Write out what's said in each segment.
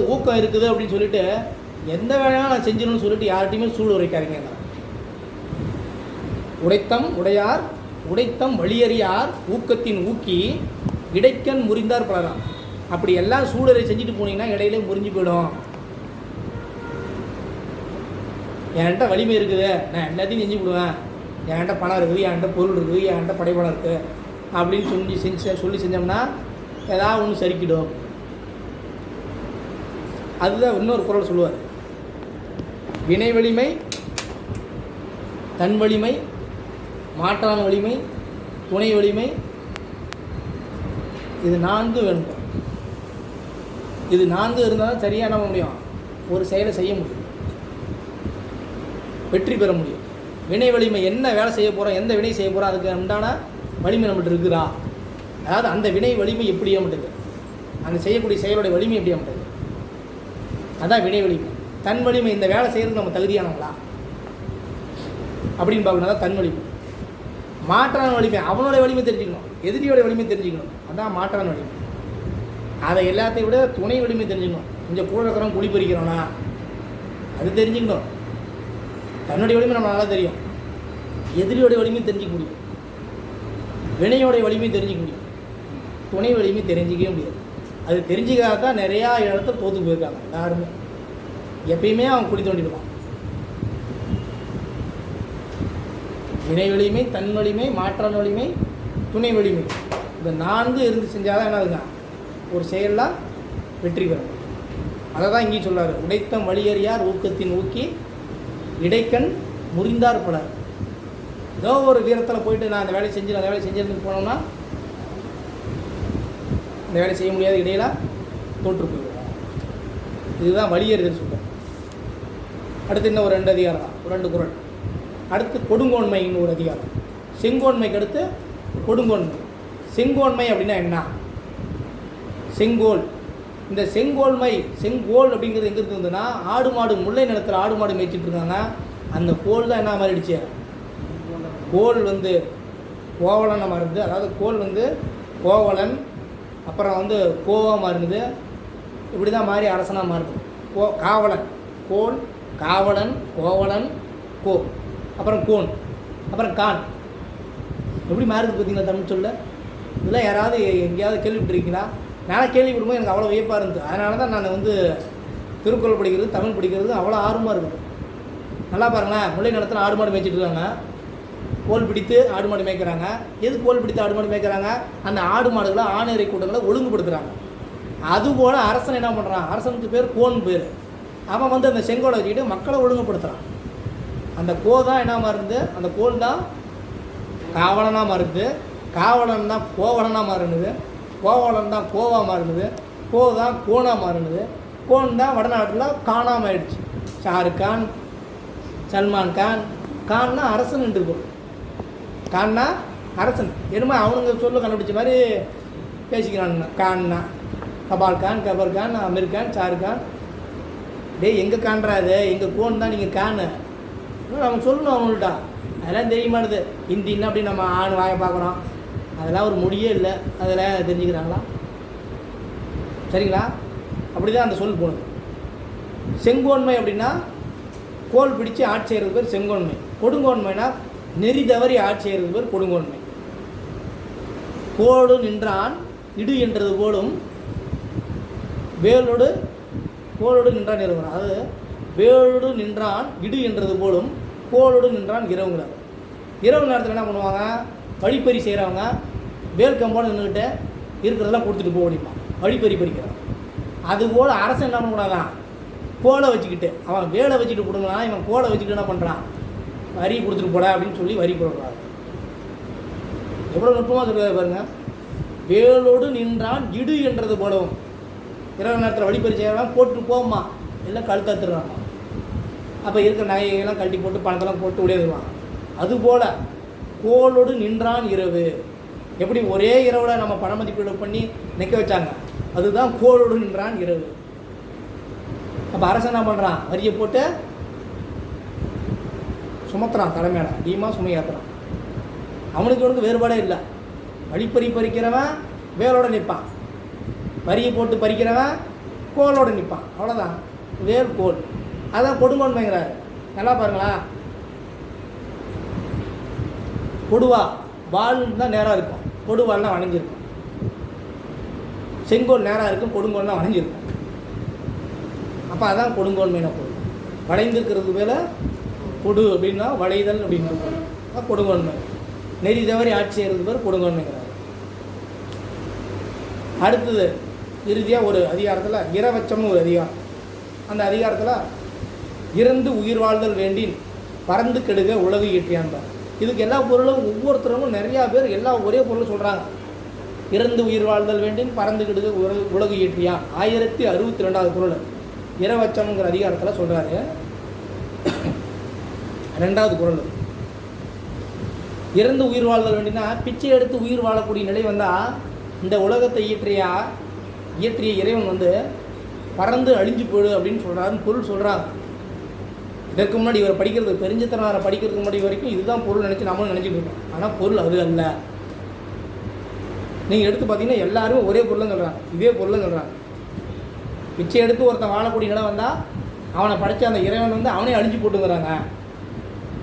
ஊக்கம் இருக்குது அப்படின்னு சொல்லிட்டு எந்த வேலையாக நான் செஞ்சிடணும்னு சொல்லிட்டு யார்கிட்டையுமே சூடு உரைக்காதீங்க உடைத்தம் உடையார் உடைத்தம் வழியறியார் ஊக்கத்தின் ஊக்கி இடைக்கண் முறிந்தார் பலராம். அப்படி எல்லாம் சூடரை செஞ்சுட்டு போனீங்கன்னா இடையிலே முறிஞ்சு போயிடும். என்கிட்ட வலிமை இருக்குது. நான் எல்லாத்தையும் செஞ்சு விடுவேன். என்கிட்ட பணம் இருக்குது என்கிட்ட பொருள் இருக்குது என்கிட்ட படைபலம் இருக்குது. அப்படின்னு சொல்லி செஞ்சு சொல்லி செஞ்சோம்னா ஏதாவது ஒன்று சரிக்கிடும் அதுதான் இன்னொரு குரல் சொல்லுவார். வினை வலிமை தன் வலிமை மாற்றான வலிமை துணை வலிமை இது நான்கு வேணும். இது நான்கு இருந்தால் தான் சரியாக நம்ப முடியும்? ஒரு செயலை செய்ய முடியும். வெற்றி பெற முடியும். வினை வலிமை என்ன வேலை செய்ய போகிறோம் எந்த வினை செய்ய போகிறோம் அதுக்கு உண்டான வலிமை நம்மகிட்ட இருக்குதா? அதாவது அந்த வினை வலிமை எப்படி நம்மகிட்ட அந்த செய்யக்கூடிய செயலுடைய வலிமை எப்படி நம்மகிட்ட அதான் வினை வலிமை தன் வலிமை இந்த வேலை செய்கிறதுக்கு நம்ம தகுதியானவங்களா? அப்படின்னு பார்க்கணும். தன் வலிமை. மாற்றான வலிமை. அவனோட வலிமை தெரிஞ்சுக்கணும். எதிரியோட வலிமை தெரிஞ்சுக்கணும். அதான் மாற்றான வலிமை. அதை எல்லாத்தையும் விட துணை வலிமை தெரிஞ்சுக்கணும். கொஞ்சம் கூட இருக்கிறவன் குழி பறிக்கிறோனா? அது தெரிஞ்சுக்கணும். தன்னுடைய வலிமை நம்ம நல்லா தெரியும். எதிரியோடைய வலிமை தெரிஞ்சுக்க முடியும். வினையோடைய வலிமை தெரிஞ்சுக்க முடியும். துணை வலிமை தெரிஞ்சிக்கவே முடியாது. அது தெரிஞ்சுக்காக தான் நிறையா இடத்த தோற்று போயிருக்காங்க. எல்லாருமே எப்பயுமே அவன் குடி தோண்டிடுவான். வினை வலிமை தன் வலிமை மாற்றான் வலிமை துணை வலிமை இந்த நான்கு இருந்து செஞ்சால் தான் என்னதுங்க ஒரு செயலாக வெற்றி பெறும். அதை தான் இங்கேயும் சொல்கிறார் உடைத்த வழியறியார் ஊக்கத்தின் ஊக்கி இடைக்கண் முறிந்தார் பலர். ஏதோ ஒரு வீரத்தில் போயிட்டு நான் அந்த வேலையை செஞ்சு அந்த வேலையை செஞ்சிருந்து போனோம்னா இந்த வேலை செய்ய முடியாத இடையில தோற்று போயிடுவோம் இதுதான் வழியறிதல் சொல்கிறேன் அடுத்து இன்னும் ஒரு ரெண்டு அதிகாரம் தான் ஒரு ரெண்டு குரல். அடுத்து கொடுங்கோன்மைன்னு ஒரு அதிகாரம். செங்கோன்மைக்கு அடுத்து கொடுங்கோன்மை. செங்கோன்மை அப்படின்னா என்ன? செங்கோல். இந்த செங்கோல்மை செங்கோல் அப்படிங்கிறது எங்கே இருந்ததுன்னா ஆடு மாடு முல்லை நிலத்தில் ஆடு மாடு மேய்ச்சிட்டு இருக்காங்க. அந்த கோல் தான் என்ன மாறிடுச்சு? கோல் வந்து கோவலனை மருந்து அதாவது கோல் வந்து கோவலன் அப்புறம் வந்து கோவா மாறினது. இப்படி தான் மாறி அரசனாக மாறுது. கோ காவலன். கோல் காவலன் கோவலன் கோ. அப்புறம் கோன். அப்புறம் கான். எப்படி மாறுது பார்த்தீங்களா தமிழ் சொல்ல? இதெல்லாம் யாராவது எங்கேயாவது கேள்விப்பட்டிருக்கீங்களா? நானே கேள்விப்படும்போது எனக்கு அவ்வளோ வியப்பாக இருந்தது. அதனால தான் நான் வந்து திருக்குறள் படிக்கிறது தமிழ் படிக்கிறது அவ்வளோ ஆர்வமாக இருக்குது. நல்லா பாருங்களேன். முல்லை நிலத்தில் ஆடு மாடு மேய்ச்சிட்டு இருக்காங்க. கோல் பிடித்து ஆடு மாடு மேய்க்கிறாங்க. எது கோல் பிடித்து ஆடு மாடு மேய்க்கிறாங்க? அந்த ஆடு மாடுகளை ஆணையரை கூட்டங்களை ஒழுங்குபடுத்துகிறாங்க அதுபோல் அரசன் என்ன பண்ணுறான் அரசனுக்கு பேர் கோன் பேர். அவன் வந்து அந்த செங்கோலை வச்சுக்கிட்டு மக்களை ஒழுங்குபடுத்துகிறான் அந்த கோ தான் என்ன மாறுது அந்த கோல் தான் காவலனாக மாறுது காவலன் தான் கோவலனாக மாறுனுது கோவலன் தான் கோவா மாறுனுது கோ தான் கோனாக மாறுனுது கோன் தான் வடநாட்டில் காணாமல் ஆயிடுச்சு. ஷாருக் கான் சல்மான் கான் கான்னா அரசன் இருக்கும் கான்னா அரசன். என்னமோ அவனுங்க சொல்ல கண்டுபிடிச்ச மாதிரி பேசிக்கிறானுங்க. கான்னா கபால் கான் கபர் கான் அமீர் கான் ஷாருக் கான். டேய் எங்கே காண்றாது எங்கள் கோன் தான் நீங்கள் கானு அவங்க சொல்லணும் அவங்கள்ட்ட. அதெல்லாம் தெரிய ஹிந்தின்னா அப்படி நம்ம ஆண் வாயை பார்க்குறோம். அதெல்லாம் ஒரு முடியே இல்லை. அதெல்லாம் தெரிஞ்சுக்கிறாங்களா? சரிங்களா? அப்படி தான் அந்த சொல் போனது. செங்கோன்மை அப்படின்னா கோல் பிடிச்சு ஆட்சி செய்கிறது பேர் செங்கோன்மை. கொடுங்கோன்மைனா நெறி தவறி ஆட்சி செய்கிறது பேர் கொடுங்கோன்மை. கோடு நின்றான் இடு என்றது போலும் வேலோடு கோளோடு நின்றான் இரவு அதாவது வேலோடு நின்றான் இடு என்றது போலும் கோளோடு நின்றான் இரவுங்கிறார் இரவு நேரத்தில் என்ன பண்ணுவாங்க? வழிப்பறி செய்கிறவங்க வேல் கம்போடு நின்றுக்கிட்டு இருக்கிறதெல்லாம் கொடுத்துட்டு போக முடியுமா வழிப்பறி பறிக்கிறான். அதுபோல் அரசன் என்ன பண்ணக்கூடாதான் கோலை வச்சுக்கிட்டு அவன் வேலை வச்சுட்டு கொடுங்கனா இவன் கோலை வச்சுக்கிட்டு என்ன பண்ணுறான் வரி கொடுத்துட்டு போடா அப்படின்னு சொல்லி வரி போடுறாரு எவ்வளோ நுட்பமாக சொல்லுவார் பாருங்க. வேலோடு நின்றான் இடு என்றது போடவும் இரவு நேரத்தில் வழிப்பறி போட்டு போமா எல்லாம் கழுத்தாத்துறான் அப்போ இருக்கிற நகையெல்லாம் கழட்டி போட்டு பணத்தெல்லாம் போட்டு உடையதுவாங்க அதுபோல் கோளோடு நின்றான் இரவு. எப்படி ஒரே இரவில் நம்ம பண மதிப்பீடு பண்ணி நிற்க வச்சாங்க? அதுதான் கோலோடு நின்றான் இரவு. அப்போ அரசன் என்ன பண்ணுறான் வரியை போட்டு சுமத்துறான் தலைமையில டீமாக சுமையாத்துறான் அவனுக்கு இவனுக்கு வேறுபாடே இல்லை. வழிப்பறி பறிக்கிறவன் வேலோட நிற்பான் வரியை போட்டு பறிக்கிறவன் கோலோட நிற்பான் அவ்வளோதான் வேல் கோல். அதான் கொடுங்கோன்மைங்கிறாரு. நல்லா பாருங்களா? கொடுவா வால் தான் நேராக இருக்கும். கொடுவால்லாம் வளைஞ்சிருக்கும் செங்கோல் நேராக இருக்கும் கொடுங்கோல்லாம் வளைஞ்சிருக்கும் அப்போ அதான் கொடுங்கோன்மையின பொருள் வளைந்திருக்கிறது மேல கொடு அப்படின்னா வளைதல் அப்படின்னு இருக்கும். நெறி தவறி ஆட்சி செய்கிறது பேர் கொடுங்கோன்மைங்கிறார் அடுத்தது இறுதியாக ஒரு அதிகாரத்தில் இரவச்சம்னு ஒரு அதிகாரம். அந்த அதிகாரத்தில் இறந்து உயிர் வாழ்தல் வேண்டி பறந்து கெடுக உலகு ஈட்டியான்பார் இதுக்கு எல்லா பொருளும் ஒவ்வொருத்தரும் நிறையா பேர் எல்லா ஒரே பொருளும் சொல்கிறாங்க இறந்து உயிர் வாழ்தல் வேண்டின் பறந்து கெடுக உலகு உலகு ஈட்டியா ஆயிரத்தி அறுபத்தி ரெண்டாவது பொருள். இரவச்சம்ங்கிற அதிகாரத்தில் சொல்கிறாரு ரெண்டாவது குரல். இறந்து உயிர் வாழ்தல் வேண்டினா பிச்சை எடுத்து உயிர் வாழக்கூடிய நிலை வந்தால் இந்த உலகத்தை இயற்றிய இயற்றிய இறைவன் வந்து பறந்து அழிஞ்சு போயிடு அப்படின்னு சொல்கிறாருன்னு பொருள் சொல்கிறாங்க இதற்கு முன்னாடி இவர் படிக்கிறது பெருஞ்சத்தனாரை படிக்கிறதுக்கு முன்னாடி வரைக்கும் இதுதான் பொருள் நினச்சி நம்மளும் நினச்சிட்டு இருக்கோம். ஆனால் பொருள் அது அல்ல. நீங்கள் எடுத்து பார்த்தீங்கன்னா எல்லாருமே ஒரே பொருளும் சொல்கிறாங்க இதே பொருளும் சொல்கிறாங்க பிச்சை எடுத்து ஒருத்தன் வாழக்கூடிய நிலை வந்தால் அவனை படித்த அந்த இறைவன் வந்து அவனே அழிஞ்சு போட்டுங்கிறாங்க.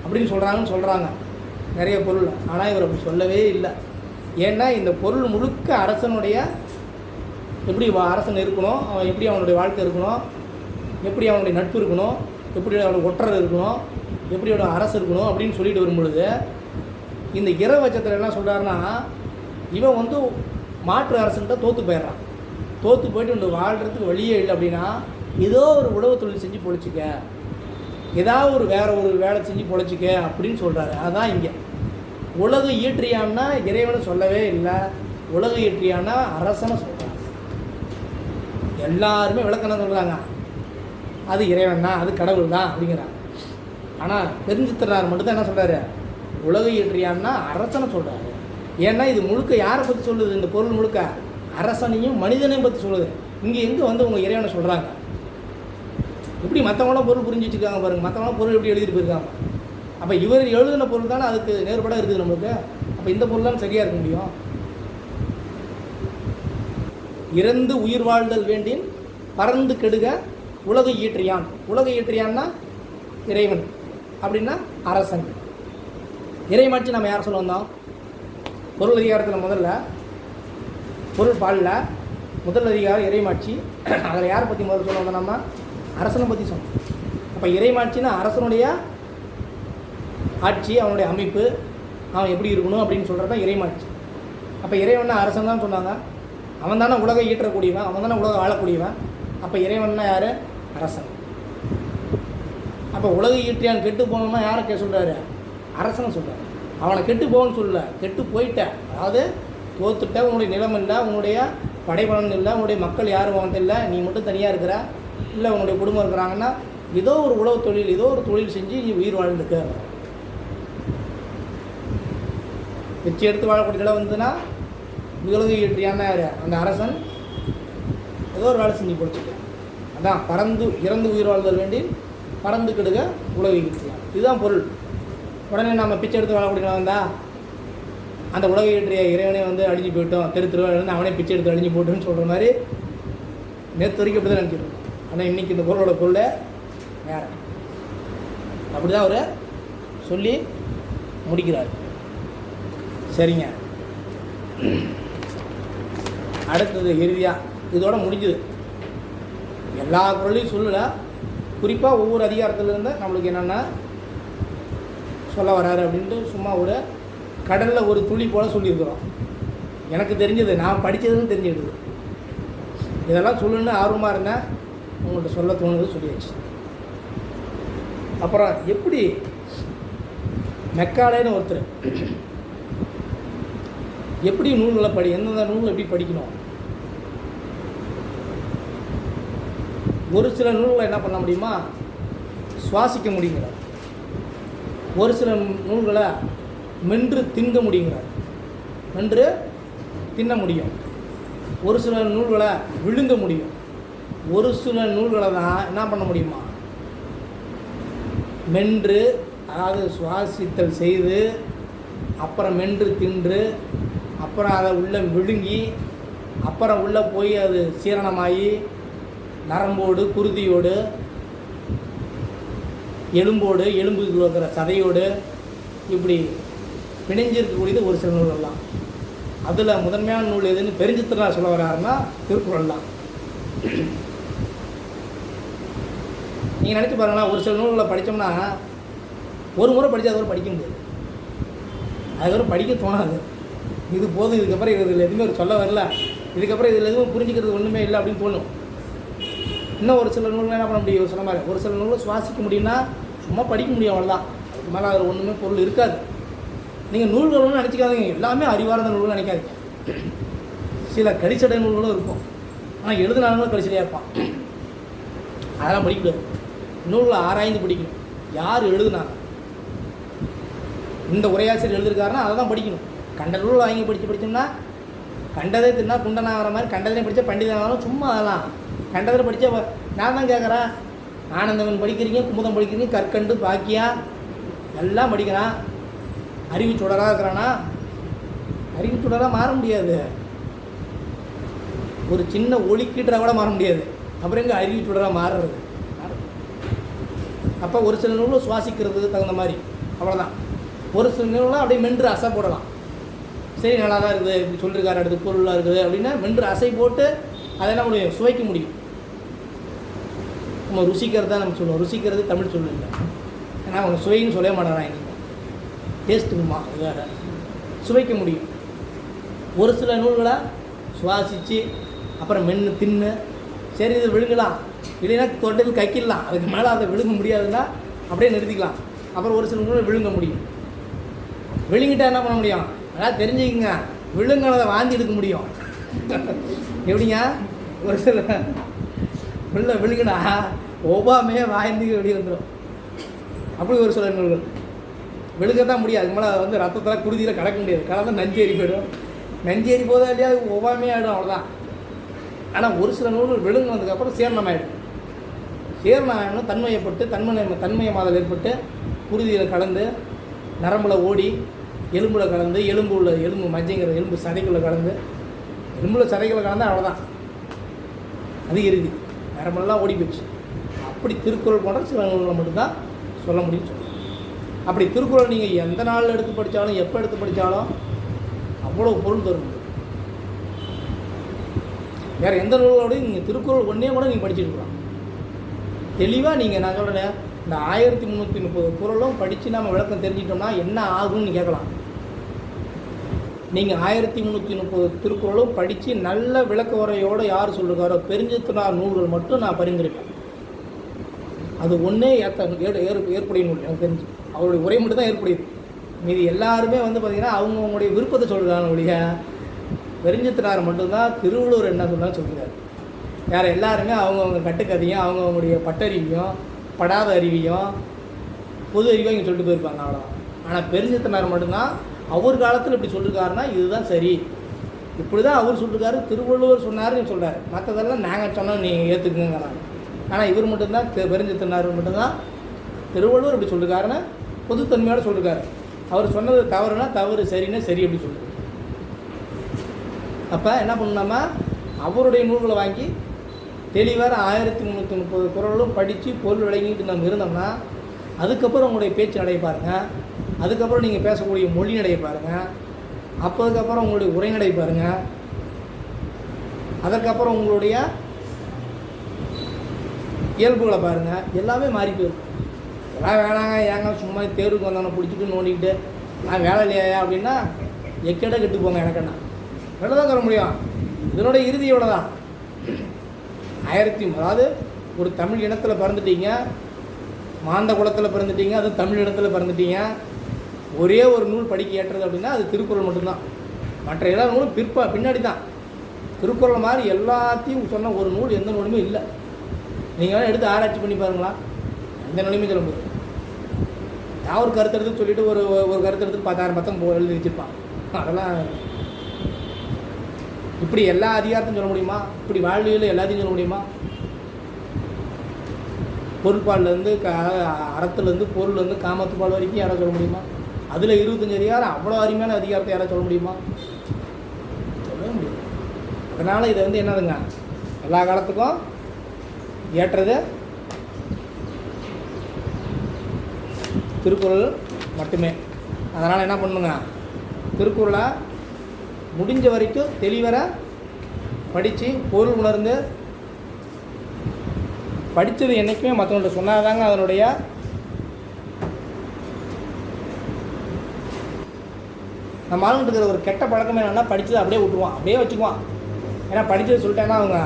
அப்படின்னு சொல்கிறாங்கன்னு சொல்கிறாங்க நிறைய பொருள். ஆனால் இவர் அப்படி சொல்லவே இல்லை. ஏன்னா இந்த பொருள் முழுக்க அரசனுடைய எப்படி வா- அரசன் இருக்கணும் அவன் எப்படி அவனுடைய வாழ்க்கை இருக்கணும் எப்படி அவனுடைய நட்பு இருக்கணும் எப்படி அவனுடைய ஒற்றர் இருக்கணும் எப்படி அவனோட அரசு இருக்கணும் அப்படின்னு சொல்லிட்டு வரும்பொழுது இந்த இரவச்சத்தில் என்ன சொல்கிறாருன்னா இவன் வந்து மாற்று அரசன்கிட்ட தோற்று போயிடுறான். தோற்று போயிட்டு இந்த வாழ்கிறதுக்கு வழியே இல்லை அப்படின்னா ஏதோ ஒரு உழவு தொழில் செஞ்சு பொழிச்சிக்க. ஏதாவது ஒரு வேற ஒரு வேலை செஞ்சு பொழைச்சிக்க அப்படின்னு சொல்கிறாரு அதுதான் இங்கே. உலக ஈற்றியான்னா இறைவனை சொல்லவே இல்லை. உலக ஈற்றியான்னா அரசனை சொல்கிறாங்க எல்லாருமே விளக்கணம் சொல்கிறாங்க அது இறைவன் தான் அது கடவுள் தான் அப்படிங்கிறாங்க. ஆனால் தெரிஞ்சுத்தரார் மட்டும்தான் என்ன சொல்கிறாரு உலக ஈற்றியான்னா அரசனை சொல்கிறாரு ஏன்னா இது முழுக்க யாரை பற்றி சொல்லுது? இந்த பொருள் முழுக்க அரசனையும் மனிதனையும் பற்றி சொல்லுது. இங்கே எங்கே வந்து உங்கள் இறைவனை சொல்கிறாங்க எப்படி மற்றவங்களாம் பொருள் புரிஞ்சு வச்சுருக்காங்க பாருங்கள் மற்றவங்களாம் பொருள் எப்படி எழுதிட்டு போயிருக்காங்க? அப்போ இவர் எழுதின பொருள் தானே அதுக்கு நேர்படாக இருக்குது நம்மளுக்கு. அப்போ இந்த பொருள் தான் சரியாக இருக்க முடியும். இறந்து உயிர் வாழ்தல் வேண்டின் பறந்து கெடுக உலக ஈற்றியான். உலக ஈற்றியான்னா இறைவன் அப்படின்னா அரசன். இறைமாட்சி நம்ம யார் சொல்ல வந்தோம் பொருள் அதிகாரத்தில் முதல்ல பொருள் பாலில் முதல் அதிகாரம் இறைமாட்சி அதில் யாரை பற்றி முதல்ல சொல்ல வந்தோம் நம்ம? அரசனை பற்றி சொன்னோம். அப்போ இறைமாட்சின்னா அரசனுடைய ஆட்சி அவனுடைய அமைப்பு அவன் எப்படி இருக்கணும் அப்படின்னு சொல்கிறது தான் இறைமாட்சி அப்போ இறைவன்னா அரசன் தான் சொன்னாங்க. அவன் தானே உலகை ஈட்டக்கூடியவன் அவன் தானே உலகம் ஆளக்கூடியவன். அப்போ இறைவன்னா யார்? அரசன். அப்போ உலக ஈட்டியான் கெட்டு போகணும்னா யாரை கே சொல்கிறாரு அரசனை சொல்கிறார் அவனை கெட்டு போகணும்னு சொல்லல கெட்டு போயிட்ட. அதாவது தோத்துட்ட உன்னுடைய நிலம் இல்லை உன்னுடைய படைபலன் இல்லை உன்னுடைய மக்கள் யாரும் உன்கிட்ட இல்லை நீ மட்டும் தனியாக இருக்கிற இல்லை உன்னுடைய குடும்பம் இருக்கிறாங்கன்னா ஏதோ ஒரு உழவு தொழில் ஏதோ ஒரு தொழில் செஞ்சு நீ உயிர் வாழ்ந்துக்க. வச்சு எடுத்து வாழக்கூடிய இடம் வந்துன்னா உலக ஈட்டியான யார் அந்த அரசன் ஏதோ ஒரு வேலை செஞ்சு பிடிச்சிக்க அதான் பறந்து இறந்து உயிர் வாழ்தல் வேண்டி பறந்து கெடுக உலகை இதுதான் பொருள். உடனே நம்ம பிச்சை எடுத்து வாழக்கூடிய நிலை வந்தா அந்த உலக ஈற்றிய இறைவனே வந்து அழிஞ்சு போயிட்டோம். தெரு திருவாள் அவனே பிச்சை எடுத்து அழிஞ்சு போட்டோன்னு சொல்கிற மாதிரி நேற்று வரைக்கும் இப்படி தான் நினச்சிட்டு ஆனால் இன்றைக்கி இந்த பொருளோட பொருளை வேறு. அப்படி தான் அவர் சொல்லி முடிக்கிறார். சரிங்க. அடுத்தது இறுதியாக இதோட முடிஞ்சுது. எல்லா குரலையும் சொல்லலை. குறிப்பாக ஒவ்வொரு அதிகாரத்துலேருந்து நம்மளுக்கு என்னென்ன சொல்ல வராரு அப்படின்ட்டு சும்மா ஒரு கடலில் ஒரு துளி போல் சொல்லியிருக்கிறோம். எனக்கு தெரிஞ்சது நான் படித்ததுன்னு தெரிஞ்சிடுது. இதெல்லாம் சொல்லணுன்னு ஆர்வமாக இருந்தேன். உங்கள்கிட்ட சொல்ல தோணுது சொல்லியாச்சு. அப்புறம் எப்படி மெக்காலேன்னு ஒருத்தர் எப்படி நூல்களை படி எந்தெந்த நூல் எப்படி படிக்கணும்? ஒரு சில நூல்களை என்ன பண்ண முடியுமா? சுவாசிக்க முடியுங்கிறார். ஒரு சில நூல்களை மென்று தின்க முடியுங்கிறார். மென்று தின்ன முடியும். ஒரு சில நூல்களை விழுங்க முடியும். ஒரு சில நூல்களை தான் என்ன பண்ண முடியுமா? மென்று அதாவது சுவாசித்தல் செய்து அப்புறம் மென்று தின்று அப்புறம் அதை உள்ளே விழுங்கி அப்புறம் உள்ளே போய் அது சீரணமாகி நரம்போடு குருதியோடு எலும்போடு எலும்புக்குள்ள இருக்கிற சதையோடு இப்படி பிணைஞ்சிருக்கக்கூடியது ஒரு சில நூல்கள்லாம் அதில் முதன்மையான நூல் எதுன்னு பெருஞ்சித்திரனார் சொல்ல வர்றாருன்னா திருக்குறள் தான். நீங்கள் நினச்சி பாருங்களேன் ஒரு சில நூல்களை படித்தோம்னா ஒரு முறை படித்தா அதுவரை படிக்க முடியாது. அதுக்கப்புறம் படிக்க தோணாது. இது போதும் இதுக்கப்புறம் இதில் எதுவுமே ஒரு சொல்ல வரல. இதுக்கப்புறம் இதில் எதுவும் புரிஞ்சுக்கிறது ஒன்றுமே இல்லை அப்படின்னு தோணும். இன்னும் ஒரு சில நூல்கள் என்ன பண்ண முடியும்? சொன்ன மாதிரி ஒரு சில நூலில் சுவாசிக்க முடியும்னா சும்மா படிக்க முடியும் அவ்வளோதான் அதுக்கு மேலே அதில் ஒன்றுமே பொருள் இருக்காது. நீங்கள் நூல்கள்னு நினச்சிக்காதீங்க. எல்லாமே அறிவார்ந்த நூல்கள் நினைக்காதீங்க. சில கடிச்சடை நூல்களும் இருக்கும். ஆனால் எழுதினாலும் கடிச்சடையாக இருப்பான். அதெல்லாம் படிக்கக்கூடாது நூல்களை ஆராய்ந்து படிக்கணும். யார் எழுதுனாங்க இந்த உரையாசிரியர் எழுதியிருக்காருன்னா அதை தான் படிக்கணும். கண்ட நூல் வாங்கி படித்து படித்தோம்னா கண்டதே தின்னா குண்டனாகிற மாதிரி கண்டதையும் படித்தா பண்டிதனாலும் சும்மா அதெல்லாம். கண்டதில் படித்தா நான் தான் கேட்குறேன் ஆனந்தவன் படிக்கிறீங்க குமுதம் படிக்கிறீங்க கற்கண்டு பாக்கியா எல்லாம் படிக்கிறான். அறிவு சுடராக இருக்கிறானா? அறிவு சுடராக மாற முடியாது. ஒரு சின்ன ஒளிக்கீட்டராக கூட மாற முடியாது. அப்புறம் எங்கே அறிவு சுடராக மாறுறது? அப்போ ஒரு சில நூலும் சுவாசிக்கிறதுக்கு தகுந்த மாதிரி. அவ்வளோதான் ஒரு சில நூலாம் அப்படியே மென்று அசை போடலாம். சரி நல்லா தான் இருக்குது இப்படி சொல்லியிருக்காரு அடுத்து பொருளாக இருக்குது அப்படின்னா மென்று அசை போட்டு அதை என்ன முடியும் சுவைக்க முடியும். நம்ம ருசிக்கிறது தான் நம்ம சொல்லுவோம். ருசிக்கிறது தமிழ் சொல்லுங்க ஏன்னா அவங்க சுவைன்னு சொல்லவே மாட்டேறான் எங்களுக்கு டேஸ்ட்டுமா வேறு. சுவைக்க முடியும். ஒரு சில நூல்களை சுவாசித்து அப்புறம் மென்று தின்னு சரி இது விழுங்கலாம். இல்லைன்னா தொட்டில் கைக்கிடலாம். அதுக்கு மேலே அதை விழுங்க முடியாதுன்னா அப்படியே நிறுத்திக்கலாம். அப்புறம் ஒரு சில நூல்களை விழுங்க முடியும். விழுங்கிட்டா என்ன பண்ண முடியும்? அதான் தெரிஞ்சுக்கங்க. விழுங்கினதை வாந்தி எடுக்க முடியும். எப்படிங்க? ஒரு சில உள்ள விழுங்கினா ஒவ்வாமையே வாய்ந்து வெளியே வந்துடும் அப்படி ஒரு சில நூல்கள். விழுங்கத்தான் முடியாது அதுக்கு மேலே வந்து ரத்தத்தில் குருதியில் கடக்க முடியாது. கலந்து நஞ்சேரி போயிடும். நஞ்சேரி போதா இல்லையா? அது ஒவ்வாமே ஆகிடும் அவ்வளோதான் ஆனால் ஒரு சில நூல்கள் விழுங்கினதுக்கப்புறம் சேர்ணம் ஆகிடும் சீரணம் ஆகணும் தன்மையப்பட்டு தன்மய தன்மயமாதல் ஏற்பட்டு குருதியில் கலந்து நரம்பில் ஓடி எலும்பில் கலந்து எலும்பு உள்ள எலும்பு மஞ்சங்கிற எலும்பு சதைக்குள்ளே கலந்து எலும்புல சதைக்குள்ளே கலந்தால் அவ்வளோதான் அது இறுதி. நரம்பெல்லாம் ஓடி போச்சு. அப்படி திருக்குறள் போன்ற சில நூல்களை மட்டும்தான் சொல்ல முடியும் சொல்லுங்கள் அப்படி திருக்குறள் நீங்கள் எந்த நாளில் எடுத்து படித்தாலும் எப்போ எடுத்து படித்தாலும் அவ்வளோ பொருள் தரும். வேறு எந்த நூலோடையும் நீங்கள் திருக்குறள் ஒன்றே கூட நீங்கள் படிச்சுட்டு தெளிவாக நீங்கள் நான் சொல்கிறேன் இந்த ஆயிரத்தி முந்நூற்றி முப்பது குறளும் படித்து நம்ம விளக்கம் தெரிஞ்சிட்டோம்னா என்ன ஆகும்னு கேட்கலாம். நீங்கள் ஆயிரத்தி முந்நூற்றி முப்பது திருக்குறளும் படித்து நல்ல விளக்க உரையோடு யார் சொல்லிருக்காரோ பெருஞ்சத்தினார் நூல்கள் மட்டும் நான் பரிந்துரைப்பேன். அது ஒன்றே ஏற்ற ஏறு ஏறு ஏற்புடைய நூல் எனக்கு தெரிஞ்சு. அவருடைய உரை மட்டும் தான் ஏற்புடையது. மீதி எல்லாருமே வந்து பார்த்திங்கன்னா அவங்கவுங்களுடைய விருப்பத்தை சொல்கிறாங்க ஒழிய பெருஞ்சித்தனார் மட்டும்தான் திருவள்ளுவர் என்ன சொன்னாலும் சொல்கிறார் வேறு எல்லாருமே அவங்கவுங்க கட்டுக்கதையும் அவங்கவுங்களுடைய பட்டறிவையும் படாத அறிவையும் பொது அறிவையும் இங்கே சொல்லிட்டு போயிருப்பாங்க அவ்வளோ ஆனால் பெருஞ்சித்தனார் மட்டும்தான் அவர் காலத்தில் இப்படி சொல்லியிருக்காருன்னா இதுதான் சரி. இப்படி தான் அவர் சொல்லியிருக்காரு திருவள்ளுவர் சொன்னாருன்னு சொல்கிறார் மற்றதெல்லாம் நாங்கள் சொன்னோம் நீங்கள் ஏற்றுக்குங்கிறாங்க ஆனால் இவர் மட்டும்தான் பெருஞ்சத்தினார் பெருஞ்சித்தனார் மட்டும்தான் திருவள்ளுவர் இப்படி சொல்லியிருக்காருன்னு பொதுத்தன்மையோடு சொல்லியிருக்காரு அவர் சொன்னது தவறுனா தவறு சரின்னா சரி அப்படி சொல்லுவார் அப்போ என்ன பண்ணணும்னா அவருடைய நூல்களை வாங்கி தெளிவாக ஆயிரத்தி முந்நூற்றி முப்பது குரலும் படித்து பொருள் விளங்கிட்டு நம்ம இருந்தோம்னா அதுக்கப்புறம் உங்களுடைய பேச்சு நடை பாருங்க. அதுக்கப்புறம் நீங்கள் பேசக்கூடிய மொழி நடை பாருங்கள் அப்போதுக்கப்புறம் உங்களுடைய உரைநடை பாருங்கள் அதற்கப்புறம் உங்களுடைய இயல்புகளை பாருங்கள் எல்லாமே மாறி போயிடும். எல்லாம் வேணாங்க ஏங்க சும்மா தேர்வுக்கு வந்தவனை பிடிச்சிட்டு நோண்டிக்கிட்டு நான் வேலை இல்லையா அப்படின்னா எக்கேட கெட்டு போங்க எனக்குன்னா வேலை தான் தர முடியும்? இதனோட இறுதி இவ்வளோ தான் ஆயிரத்தி அதாவது ஒரு தமிழ் இனத்தில் பிறந்துட்டீங்க. மாந்த குளத்தில் பிறந்துட்டீங்க. அது தமிழ் இனத்தில் பிறந்துட்டீங்க. ஒரே ஒரு நூல் படிக்க ஏற்றது அப்படின்னா அது திருக்குறள் மட்டும்தான். மற்ற எல்லா நூலும் பிற்பா பின்னாடி தான் திருக்குறள் மாதிரி எல்லாத்தையும் சொன்ன ஒரு நூல் எந்த நூலுமே இல்லை. நீங்கள் வேணால் எடுத்து ஆராய்ச்சி பண்ணி பாருங்களா. எந்த நூலுமே சொல்ல முடியும் நான் ஒரு கருத்து எடுத்து சொல்லிவிட்டு ஒரு ஒரு கருத்து எடுத்து பத்தாயிரம் பத்தம் எழுதி வச்சுருப்பான். அதெல்லாம் இப்படி எல்லா அதிகாரத்தையும் சொல்ல முடியுமா? இப்படி வாழ்வியல் எல்லாத்தையும் சொல்ல முடியுமா? பொருட்பால்லேருந்து க அறத்துலேருந்து பொருள்லேருந்து காமத்துப்பால் வரைக்கும் யாராவது சொல்ல முடியுமா? அதில் இருபத்தஞ்சு அதிகாரம் அவ்வளோ அருமையான அதிகாரத்தை யாராவது சொல்ல முடியுமா? சொல்லவே முடியாது. அதனால் இதை வந்து என்னதுங்க? எல்லா காலத்துக்கும் ஏற்றது திருக்குறள் மட்டுமே. அதனால் என்ன பண்ணுங்க திருக்குறளை முடிஞ்ச வரைக்கும் தெளிவர படித்து பொருள் உணர்ந்து படித்தது என்றைக்குமே மற்றவங்கள்ட்ட சொன்னாதாங்க அதனுடைய நம்ம ஆளுங்கிட்டு இருக்கிற ஒரு கெட்ட பழக்கம் என்னென்னா படித்ததை அப்படியே விட்டுருவான். அப்படியே வச்சுக்குவான். ஏன்னா படித்தது சொல்லிட்டேன்னா அவங்க